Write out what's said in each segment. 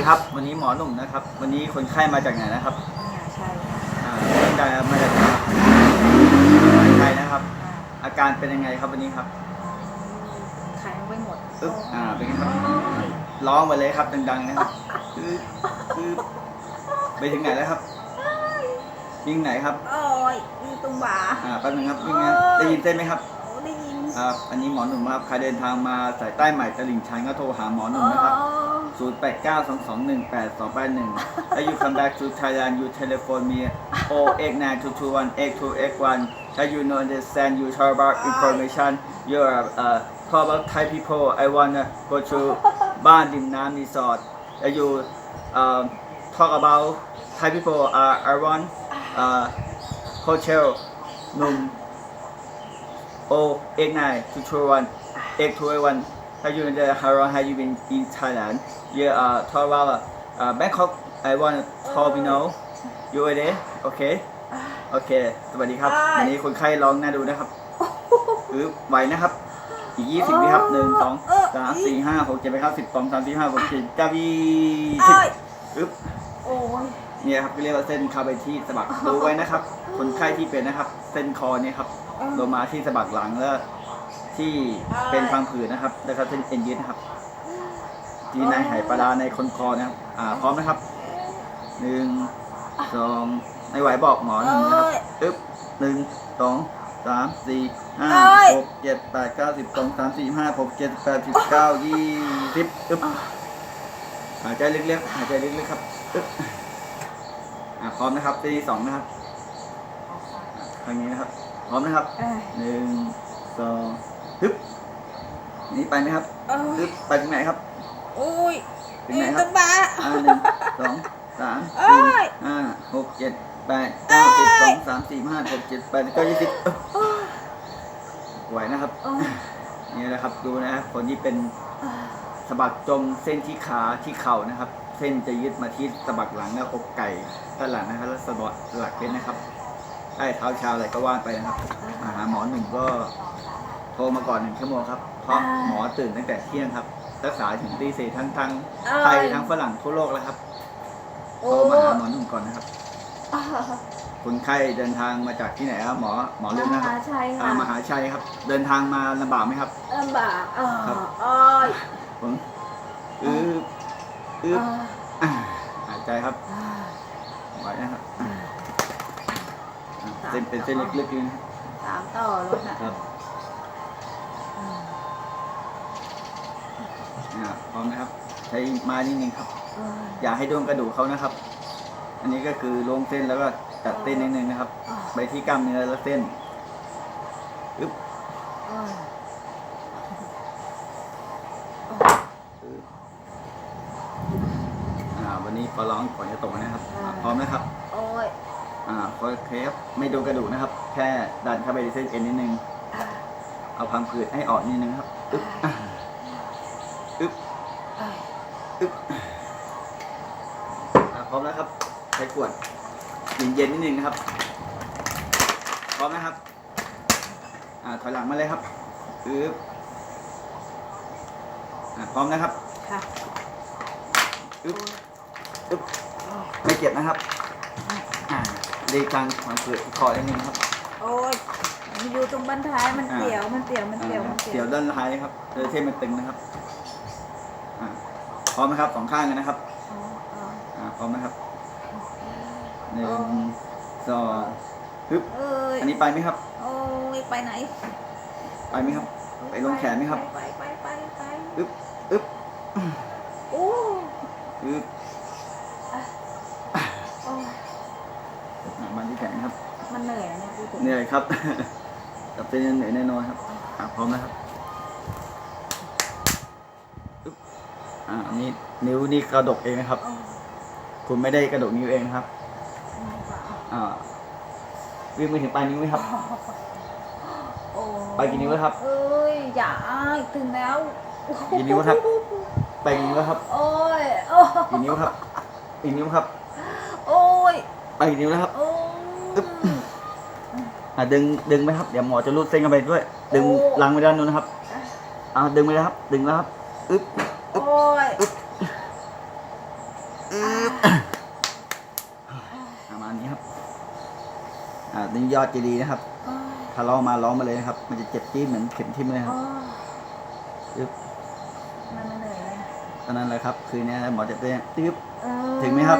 ดีครับ วันนี้หมอหนุ่มนะครับ วันนี้คนไข้มาจากไหนนะครับเนี่ยใช่ค่ะอ่ามาจากมาจากไทยนะครับอ่าอาการเป็นยังไงครับวันนี้ครับแข็งไปหมดอึ๊บอ่าเป็นไงครับร้องมาเลยครับดังๆนะครับอึ๊บอึ๊บไปถึงไหนแล้วครับ ยิงไหนครับโอ้ยมีตรงบ่าอ่าแป๊บนึงครับยิงไงได้ยินเต้นไหมครับ โอ้ได้ยินอ่าอันนี้หมอหนุ่มครับใครเดินทางมาสายใต้ใหม่ตลิ่งชันก็โทรหาหมอหนุ่มนะครับ 0 8 9 2 2 1 8 2 8 1 แล้ว you come back to Thailand you telephone me 0 8 9 2 2 1 8 2 8 1ถ้า you know understand you talk about information you are uh talk about Thai people I wanna go to บ้านริมน้ำรีสอร์ทแล้ว you uh, talk about Thai people uh, I want uh, hotel หนุ่ม 0 8 9 2 2 1 8 2 1 How you uh, how long have you been in Thailand? Yeah, uh, talk about uh, Bangkok. I want to talk you know. You are there? Okay. โอเค สวัสดีครับ วันนี้คนไข้ร้องน่าดูนะครับหรือไหวนะครับ อีกยี่สิบวิครับหนึ่งสองสามสี่ห้าหกเจ็ดแปดเก้าสิบสองสามสี่ห้าหกเจ็ดเก้ายี่สิบโอ้ยอึ๊บโอ้ยเนี่ยครับเรียกว่าเส้นเข้าไปที่สะบักดูไว้นะครับ คนไข้ที่เป็นนะครับ เส้นคอเนี่ยครับ ลงมาที่สะบักหลังแล้ว ที่เป็นพังผืดนะครับ แล้วก็เส้นเอ็นยึดนะครับ ที่ในไหปลาร้าในคนคอนะครับ อ่าพร้อมนะครับหนึ่งสองไม่ไหวบอกหมอหนึ่งนะครับอึ๊บหนึ่งสองสามสี่ห้าหกเจ็ดแปดเก้าสิบสองสามสี่ห้าหกเจ็ดแปดสิบเก้ายี่สิบอึ๊บหายใจลึกๆหายใจลึกๆครับอึ๊บอ่าพร้อมนะครับที่สองนะครับอะทางนี้นะครับ พร้อมนะครับเอ้ยหนึ่งสองฮึบนี่ไปไหมครับโอ้ฮึยบไปถึงไหนครับ โอ้ยถึงไหนมีคตรัรบงบ่าอ่าหนึ่งสองสามเอ้สี่ย ห้าหกเจ็ดแปดเก้าสิบสองสามสี่ห้าหกเจ็ดแปดเก้ายี่สิบเอ้าโอ้ยไหวนะครับโอ้ยนี่นะครับดูนะครับคนที่เป็นสะบักจมเส้นที่ขาที่เข่านะครับ เส้นจะยึดมาที่สะบักหลังและอกไก่ด้านหลังนะครับ แล้วสะบักหลักเป็นนะครับ ใต้เท้าชาอะไรก็ว่านไปนะครับมาหาหมอหนึ่งก็โทรมาก่อนหนึ่งชั่วโมงครับเพราะหมอตื่นตั้งแต่เที่ยงครับ รักษาถึงตีสี่ทั้งทั้งไทยทั้งฝรั่งทั่วโลกแล้วครับโอ้โทรมาหาหมยอหนุ่มก่อนนะครับคนไข้เดินทางมาจากที่ไหนครับหมอหมอเลือกนะคมรับหาชัยอ่าค่ะมหาชัยครับ เดินทางมาลำบากไหมครับ ลำบากเออครับโอ้ยผมอืออือเอออ่าหายใจครับเออไหวนะครับอ่าอ่า เส้นเป็นเส้นเล็กๆนี่นะสามต่อรถน่ะครับเอออ่าพร้อมนะครับ ใช้ไม้นิดนึงครับเอออย่าให้โดนกระดูกเขานะครับ อันนี้ก็คือลงเส้นแล้วก็จัดเส้นนิดนึงนะครับ ไปที่กล้ามเนื้อและเส้นอึ๊บเอออ่าวันนี้ขอร้องก่อนจะตกนะครับอ่าพร้อมนะครับ โอ้ย อ่าโอเคครับไม่โดนกระดูกนะครับ แค่ดันเข้าไปในเส้นเอ็นนิดนึง เอาพังผืดให้ออกนิดนึงครับอึ๊บอ่าอึ๊บเอ้ยอึ๊บอ่าพร้อมแล้วครับ ใช้ขวดเย็นๆนิดนึงนะครับ พร้อมนะครับ อ่าถอยหลังมาเลยครับอึ๊บอ่าพร้อมนะครับค่ะอึ๊บอึ๊บไม่เจ็บนะครับอ่า ดีกลางพังผืดคอนิดนึงครับโอ้ยมันอยู่ตรงบันท้ายมันเสียวมันเสียวมันเสียวมันเสีเดี๋ยยววด้านท้ายนะครับเดี๋ยวเส้นมันตึงนะครับอ่าพร้อมนะครับสองข้างกันนะครับอ๋ออ๋ออ่าพร้อมนะครับหนึ่งสองฮึบเอ้ยอันนี้ไปไหมครับ โอ้ยไปไหนไปไหมครับ ไปลงแขนไหมครับ ไปไปไปไปอึ๊บอึ๊บ โอ้อึ๊บ มันเหนื่อยนะเนี่ยพูดถึงเหนื่อยครับ กับเส้นเหนื่อยแน่นอนครับอ่าพร้อมนะครับอึ๊บอ่าอันนี้นิ้วนี่กระดกเองนะครับโอ้คุณไม่ได้กระดกนิ้วเองนะครับอ่าวิ่งไปถึงปลายนิ้วไหมครับโอ้ไปกี่นิ้วแล้วครับ เอ้ยอย่าถึงแล้วกี่นิ้วครับไปกี่นิ้วแล้วครับ โอ้ยโอ้กี่นิ้วครับกี่นิ้วครับ โอ้ยไปกี่นิ้วแล้วครับโอ้ยอึ๊บอ่าดึงดึงไหมครับเดี๋ยวหมอจะรูดเส้นเข้าไปด้วย ดึงโอ้ลังไปด้านนู้นนะครับอ่าดึงไปแล้วครับ ดึงแล้วครับอึ๊บโอ้ยอึ๊บประมาณนี้ครับ อ่านี่ยอดเจดีย์นะครับโอ้ยถ้าร้องมาร้องมาเลยนะครับ มันจะเจ็บจี๊ดเหมือนเข็มทิ่มเลยครับโอ้ยอึ๊บมันมาเหนื่อยเลยตอนนั้นเลยครับ คืนนี้หมอจะเต้นตึ๊บเอ้ยถึงไหมครับ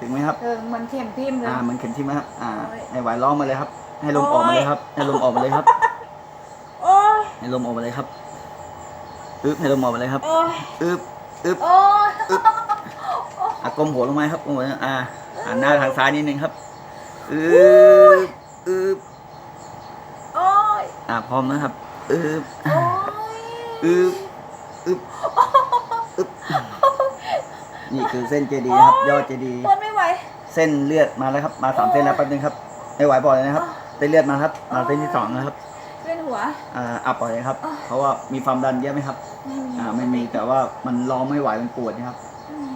ถึงไหมครับ เออมันเข็มทิ่มเลยอ่าเหมันเข็มทิ่มนะครับ อ่าโอ้ยให้ไหวร้องมาเลยครับ ให้ลมออกมาเลยครับ ให้ลมออกมาเลยครับ โอ้ยให้ลมออกมาเลยครับอึ๊บให้ลมออกมาเลยครับโอ้ยอึ๊บอึ๊บโอ้ยอะก้มหัวลงมาครับก้มหัวอ่าหันหน้าทางซ้ายนิดนึงครับอึ๊บอึ๊บโอ้ยอ่าพร้อมนะครับอึ๊บโอ้ยอึ๊บอึ๊บอึ๊บนี่คือเส้นเจดีย์นะครับยอดเจดีย์ทนไม่ไหว เส้นเลือดมาแล้วครับ มาสามเส้นแล้วแป๊บนึงครับ ไม่ไหวปล่อยเลยนะครับ เส้นเลือดมาครับมาเส้นที่สองนะครับเวียนหัว อ่าอัปปล่อยเลยครับเพราะว่ามีความดันเยอะไหมครับ ไม่มีอ่า ไม่มีแต่ว่ามันร้องไม่ไหวมันปวดนะครับอืม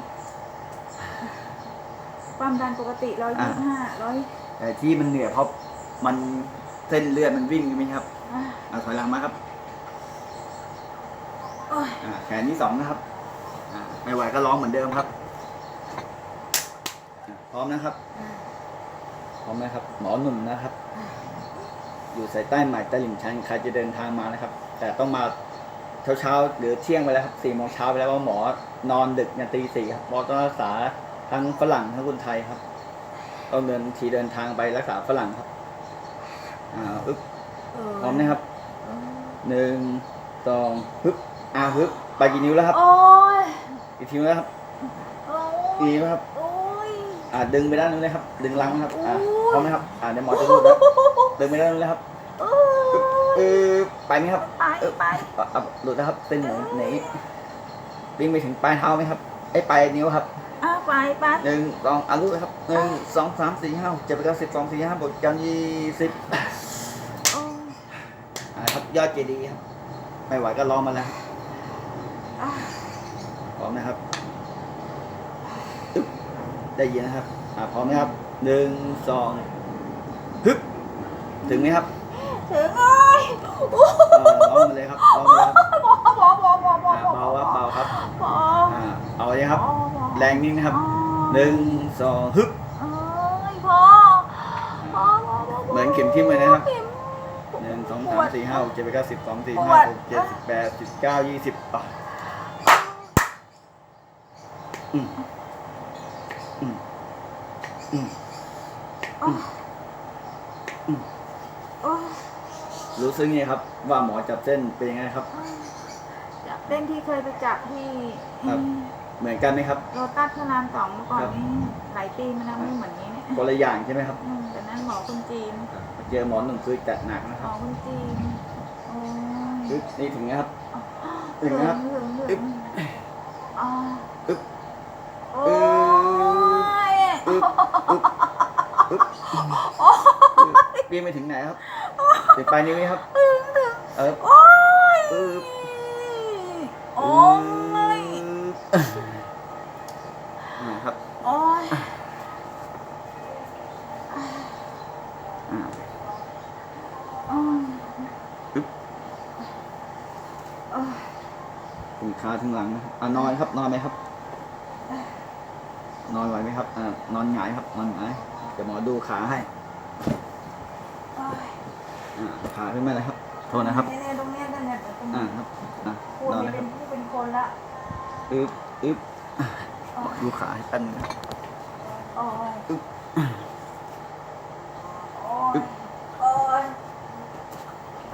ความดันปกติร้อยอ่ายี่สิบห้าร้อยแต่ที่มันเหนื่อยเพราะมันเส้นเลือดมันวิ่งใช่ไหมครับอะอ่าถอยหลังมาครับโอ้ยอ่าแขนที่สองนะครับอ่าไม่ไหวก็ร้องเหมือนเดิมครับอ่าพร้อมนะครับพ ร้อมนะครับ หมอหนุ่มนะครับ อยู่สายใต้ใหม่ใต้หลิมชันใครจะเดินทางมานะครับ แต่ต้องมาเช้าเช้าๆหรือเที่ยงไปแล้วครับสี่โมงเช้าไปแล้วเพราะหมอนอนดึกยันตีสี่ครับหมอต้องรักษาทั้งฝรั่งทั้งคนไทยครับต้องเดินทีเดินทางไปรักษาฝรั่งครับ อ่าอึ๊บเออพร้อมนะครับเออหนึ่งสองฮึบอ่าฮึบไปกี่นิ้วแล้วครับโอ้ยอีกทีแล้วครับโอ้อีกยนิ้วครับโอ้ยอ่าดึงไปด้านนู้นเลยครับ ดึงลังนะครับอ่าโอ้พร้อมไหมครับอ่าเดี๋ยวหมอจะรูดแล้วดึงไปด้านนู้นเลยครับโอ้เออไปไหมครับไปไปอะอะหลุดแล้วครับเป็นหนูไหนวิ่งไปถึงปลายเท้าไหมครับไอ้ยปลายนิ้วครับอะไปไปหนึ่งสองอะรูดเลยครับหนึ่งสองสามสี่ห้าหกเจ็ดแปดเก้าสิบสองสี่ห้าบทกันยี่สิบโอ้ยอ่าครับยอดเจดีย์ครับไม่ไหวก็ร้องมาแล้วครับอะพร้อมนะครับอึ๊บ ได้ยินนะครับอ่าพร้อมไหมครับหนึ่งสองฮึบถึงไหมครับถึงโอ้ยโอ้เออร้องมาเลยครับร้องมาเลยครับหมอหมอหมอหมอหมออ่าเบาครับเบาครับหมออ่าเอาเลยครับหมอหมอแรงนิ่งนะครับอ๋อหนึ่งสองฮึบเอ้ยพ่อพ่อพ่อพ่เหมือนเข็มทิ่มเลยนะครับข็ม หนึ่งสองปสาวมดสี่ห้าหกเจ็ดแปดเก้าสิบสองสี่ปวห้าดหกเจ็ดสิบแปดสิบเก้ายี่สิบอะอืมอืม อืมโอ้ยโอ้ยรู้สึกไงครับ ว่าหมอจับเส้นเป็นยังไงครับ จับเต้นที่เคยไปจับที่ครับ เหมือนกันไหมครับ โรตัสพระรามสองเมื่อก่อนครับนี้หลายปีมาแล้วไม่เหมือนนี้เนี่ยคนละอย่างใช่ไหมครับอืมแต่นั้นหมอคนจีนเจอหมอหนุ่มคือจัดหนักนะหคมรับอคนจีนโอ้ยอึ๊บนี่ถึงนะครับ ถึถึงงนะครับถึงอึ๊ถึบงอ๋ออึ๊บ โอ้ย อึ๊บอึ๊บอึ๊บ วิ่งไปถึงไหนครับถึงปลายนิ้วไหมครับถึงถึงเออโอ้ยอึ๊บโอ้ยนี่ครับโอ้ยอ่าโอ้ยอึ๊บโอ้ยถึงขาถึงหลังนะครับอ่านอนครับ นอนไหมครับ นอนไหวไหมครับอ่านอนหงายครับ นอนหงายเดี๋ยวหมอดูขาให้โอ้ย อ่าขาขึ้นมาเลยครับ โทษนะครับเนี่ยตรงเนี้ยตรงเนี้ยตรงอ่านี้ครับอ่าพูดนอนนี่นะคเป็รับนผู้เป็นคนละอึ๊บอึ๊บอะโอ้ยดูขาให้แป๊บนึงนะครับโอ้ยอึ๊บโอ้อึ๊ยบโอ้ย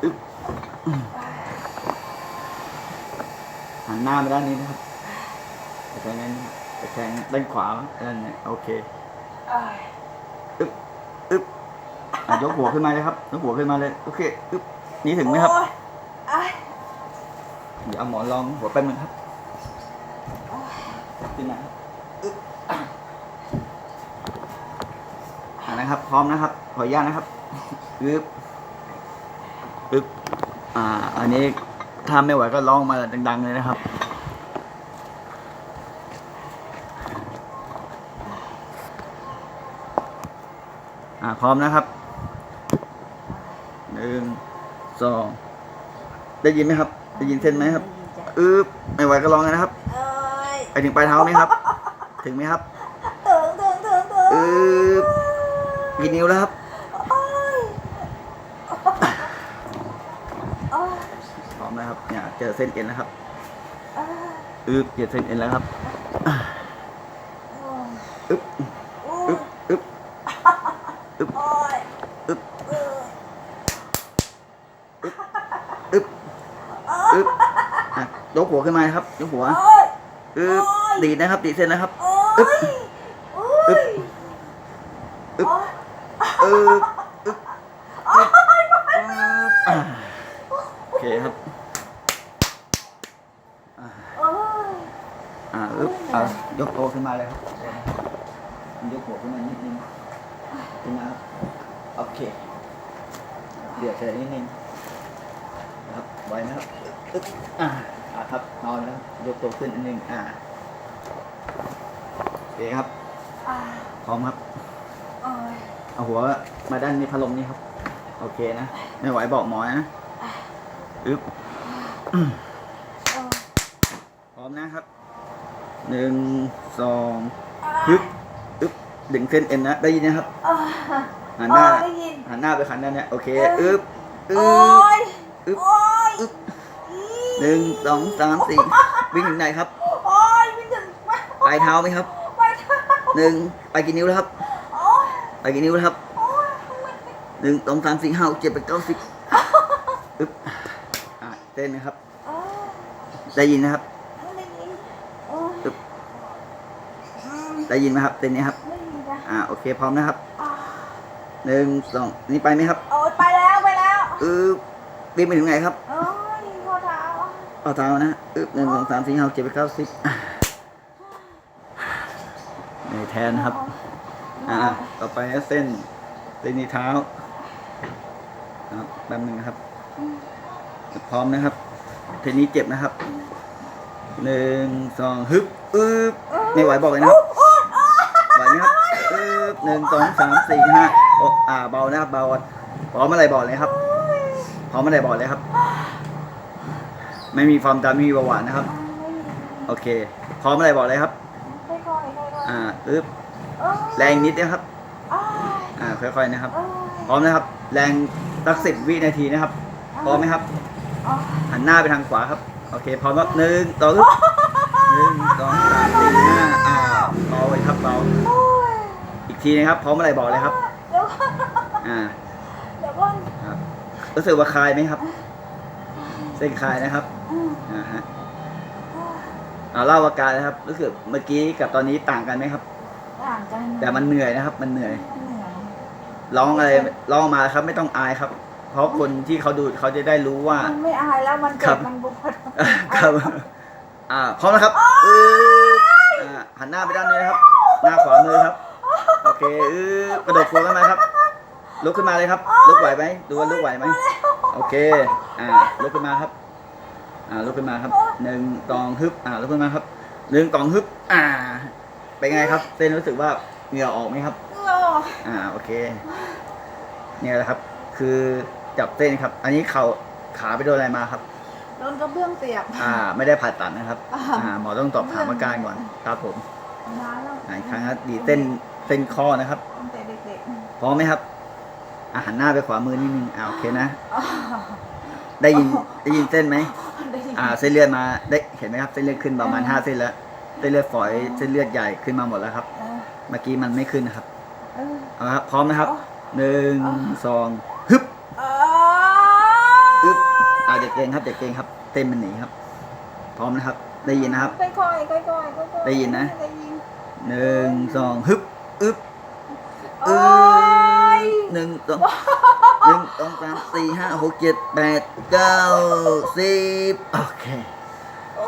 อึ๊บหันหน้ามาด้านนี้นะครับตะแคงนั้นตะแคงด้านขวาด้านนี้โอเค โอ้ยอึ๊บอึ๊บ อะยกหัวขึ้นมาเลยครับยกหัวขึ้นมาเลยโอเคอึ๊บนี่ถึงไหมครับ โอ้ยไอ้เดี๋ยวเอาหมอนรองหัวแป๊บนึงครับขึ้นมาครับอึ๊บอะนะครับ พร้อมนะครับ ขออนุญาตนะครับอึ๊บอึ๊บอ่า อันนี้ถ้าไม่ไหวก็ร้องมาดัง ๆ เลยนะครับ อ่า พร้อมนะครับ หนึ่ง สองได้ยินไหมครับ ได้ยินเส้นไหมครับอึ๊บไม่ไหวก็ร้องเลยนะครับเอ้ยไปถึงปลายเท้าไหมครับ ถึงไหมครับถึงถึงถึงถึงอืบกี่นิ้วแล้วครับโอ้ยโอ้ยพร้อมแล้วครับเนี่ยเจอเส้นเอ็นแล้วครับโอ้ยอืบเจอเส้นเอ็นแล้วครับโอ้ยอึบ โอ้ อึ ย บอึบอึบ โอ้ย อึบ โอ้ย อึบ อึบอะยกหัวขึ้นมาครับ ยกหัวโอ้ยอึบดีดนะครับดีดเส้นนะครับโอ้อึ๊บยโอ้อึ๊บยอึบโอ้ยอึบอึบอึบอ่าโอเคครับโอ้ยอ่าอึบอ่ายกตัวขึ้นมาเลยครับยกหัวขึ้นมานิดนึงขึ้นมาครับโอเคเดี๋ยวเฉยนิดนึงนะ ครับไหวไหมครับอึ๊บอ่าอ่าครับนอนแล้วยกตัวขึ้นนิดนึงอ่าโอเคครับอ่าพร้อมครับโอ้ยเอาหัวมาด้านนี้พัดลมนี่ครับ โอเคนะไม่ไหวบอกหมอนะอึ๊บอืมโอ้ยพร้อมนะครับหนึ่งสองฮึบอึ๊บดึงเส้นเอ็นนะได้ยินนะครับอ่าหันหน้าได้ยินหันหน้าไปขันด้านเนี้ยโอเคเอออึ๊บอึ๊โอ้บย อึ๊บโอ้ยอึ๊บหนึ่งสองสามสี่วิ่งถึงไหนครับ โอ้ยไม่ถึงไม่ปลายเท้าไหมครับไปเท้าหนึ่งไปกี่นิ้วแล้วครับโอ้ยไปกี่นิ้วแล้วครับโอ้ยไม่หนึ่งสองสามสี่ห้าหกเจ็ดแปดเก้าสิบอึ๊บอะเต้นนะครับ โอ้ยได้ยินนะครับได้ยินโอ้ยอึ๊บอืมได้ยินไหมครับเต้นนี้ครับได้ยินจ้ะอ่าโอเคพร้อมนะครับอ่าหนึ่งสองนี่ไปไหมครับ โอ้ยไปแล้วไปแล้ว อึ๊บ วิ่งไปถึงไหนครับโอ้ยข้อเท้าเอาเท้านะอึ๊บหนึ่งสองสามสี่ห้าหกเจ็ดแปดเก้าสิบอะในแทนนะครับ อ่า ต่อไปนะเส้นเส้นนี้เท้าครับแป๊บหนึงนะครับพร้อมนะครับเทนนี้เจ็บนะครับหนึ่งสองฮึบอึ๊บไม่ไหวบอกเลยนะครับไหวไหมครับอึ๊บหนึ่งสองสามสี่ห้าโอ้อ่าเบานะครับเบาพร้อมเมื่อไหรบอกเลยครับ พร้อมเมื่อไหรบอกเลยครับ ไม่มีความดันไม่มีเบาหวานนะครับ โอเคพร้อมเมื่อไหรบอกเลยครับค่อยๆค่อยๆอ่าอึ๊บโอ้ยแรงนิดนะครับโอ้ยอ่าค่อยๆนะครับโอ้ยพร้อมนะครับ แรงสักสิบวินาทีนะครับ พร้อมไหมครับโอ้ยหันหน้าไปทางขวาครับ โอเค พร้อมแล้วหนึ่งสองสามหนึ่งสองสามสี่ห้าอ่าเบาไปครับเบาโอ้ยอีกทีนะครับ พร้อมเมื่อไหรบอกเลยครับเดี๋ยวก่อนอ่าเดี๋ยวก่อนครับ รู้สึกว่าคลายไหมครับ เส้นคลายนะครับอืมอ่าฮะโอ้ยเอาเล่าอาการนะครับ รู้สึกเมื่อกี้กับตอนนี้ต่างกันไหมครับ ต่างกันแต่มันเหนื่อยนะครับ มันเหนื่อย เหนื่อยร้องอะไรร้องมาครับ ไม่ต้องอายครับ เพราะคนที่เขาดูเขาจะได้รู้ว่า มันไม่อายแล้วมันครัเจ็บบมันบุกครับ อ่าพร้อมนะครับอืออ่าหันหน้าไปด้านนี้นะครับ หน้าขวามือครับ โอเคอือกระโดดตัวขึ้นมาครับ ลุกขึ้นมาเลยครับ ลุกไหวไหมดูว่าลุกไหวไหมโอเค อ่า ลุกขึ้นมาครับ อ่า ลุกขึ้นมาครับ หนึ่งตองฮึบ อ่า ลุกขึ้นมาครับ หนึ่งตองฮึบ อ่า เป็นไงครับ เส้นรู้สึกว่าเหงื่อออกไหมครับโอ้ยอ่า โอเค เนี่ยแหละครับ คือจับเส้นครับ อันนี้เข่าขาไปโดนอะไรมาครับ โดนกระเบื้องเสียบ อ่า ไม่ได้ผ่าตัดนะครับ อ่าอ่าหมอต้องตอบถามอาการก่อน ครับผมนานแล้วอ่าอีกครั้งครับดีเส้นเส้นข้อนะครับตั้งแต่เด็กพร้อมไหมครับ อาหันหน้าไปขวามือนิดนึงอ่าโอเคนะๆอ้าวได้ยินได้ยินเส้นไหมได้ยินอ่าเส้นเลือดมาได้เห็นไหมครับเส้นเลือดขึ้นประมาณห้าเส้นแล้วเส้นเลือดฝอยเส้นเลือดใหญ่ขึ้นมาหมดแล้วครับเออเมื่อกี้มันไม่ขึ้นนะครับเออเอาละครับพร้อมนะครับอ๋อหนึ่งอ๋อสองฮึบอ้าอึ๊บอ่าเด็กเก่งครับเด็กเก่งครับ เต้นมันหนีครับ พร้อมนะครับ ได้ยินนะครับค่อยๆค่อยๆค่อยๆได้ยินนะได้ยินหนึ่งสองฮึบอึ๊บโอ้ย หนึ่งสองหนึ่งสองสามสี่ห้าหกเจ็ดแปดเก้าสิบโอเคโอ้